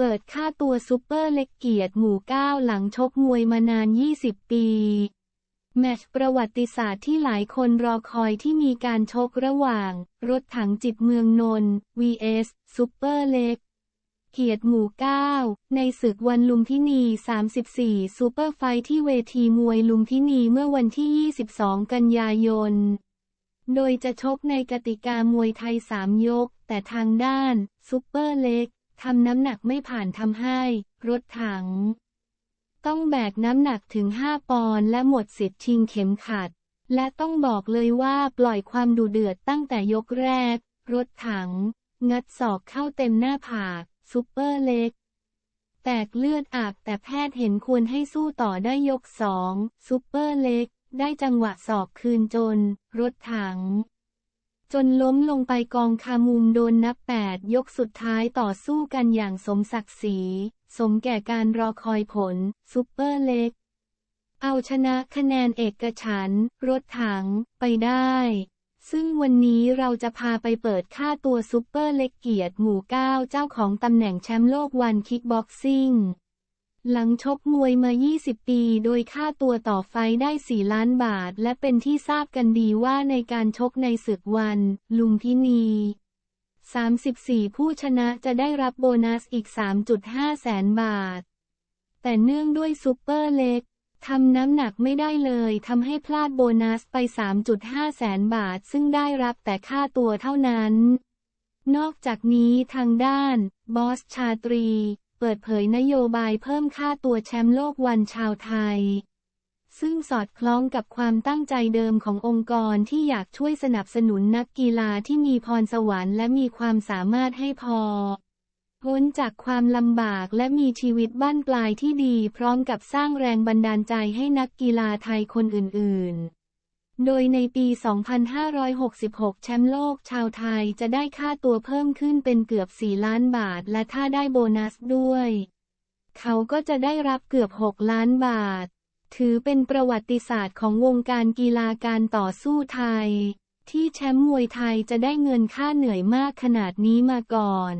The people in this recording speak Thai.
เปิดค่าตัวซูเปอร์เล็กเกียรติหมู่เก้าหลังชกมวยมานาน 20 ปี แมตช์ประวัติศาสตร์ที่หลายคนรอคอยที่มีการชกระหว่าง รถถังจิตเมืองนนท์ vs ซูเปอร์เล็กเกียรติหมู่9ในศึกวันลุมพินี 34 ซูเปอร์ไฟท์ที่เวทีมวยลุมพินีเมื่อวันที่ 22 กันยายน โดยจะชกในกติกามวยไทย 3 ยก แต่ทางด้านซูเปอร์เล็ก ทำน้ำหนักไม่ผ่านทำให้ รถถัง ต้องแบกน้ำหนักถึง 5 ปอนด์และหมดสิทธิ์ชิงเข็มขัด และต้องบอกเลยว่าปล่อยความดุเดือดตั้งแต่ยกแรก รถถัง งัดศอกเข้าเต็มหน้าผากซูเปอร์เล็ก แตกเลือดอาบแต่แพทย์เห็นควรให้สู้ต่อได้ยกสองซูเปอร์เล็ก ได้จังหวะสอบคืนจน รถถัง จนล้มลงไปกองคามุมโดนนับแปดยกสุดท้ายต่อสู้กันอย่างสมศักดิ์ศรี สมแก่การรอคอยผลซูเปอร์เล็ก เอาชนะคะแนนเอกฉัน รถถัง ไปได้ ซึ่งวันนี้เราจะพาไปเปิดค่าตัวซูเปอร์เล็กเกียรติหมู่เก้าเจ้าของตำแหน่งแชมป์โลกวันคิกบ็อกซิ่ง หลังชกมวยมา 20 ปี โดยค่าตัวต่อไฟได้ 4 ล้านบาท และเป็นที่ทราบกันดีว่าในการชกในศึกวัน ลุมพินี 34 ผู้ชนะจะได้รับโบนัสอีก 3.5 แสนบาท แต่เนื่องด้วยซูเปอร์เล็กทำน้ำหนักไม่ได้เลยทำให้พลาดโบนัสไป 3.5 แสนบาท ซึ่งได้รับแต่ค่าตัวเท่านั้น นอกจากนี้ทางด้าน บอสชาตรี เปิดเผยนโยบายเพิ่มค่าตัวแชมป์โลกวันชาวไทย ซึ่งสอดคล้องกับความตั้งใจเดิมขององค์กรที่อยากช่วยสนับสนุนนักกีฬาที่มีพรสวรรค์และมีความสามารถให้พอ พ้นจากความลำบากและมีชีวิตบ้านปลายที่ดีพร้อมกับสร้างแรงบันดาลใจให้นักกีฬาไทยคนอื่น ๆ โดยในปี 2566 แชมป์โลกชาวไทยจะได้ค่าตัวเพิ่มขึ้นเป็นเกือบ 4 ล้านบาท และถ้าได้โบนัสด้วย เขาก็จะได้รับเกือบ 6 ล้านบาท ถือเป็นประวัติศาสตร์ของวงการกีฬาการต่อสู้ไทย ที่แชมป์มวยไทยจะได้เงินค่าเหนื่อยมากขนาดนี้มาก่อน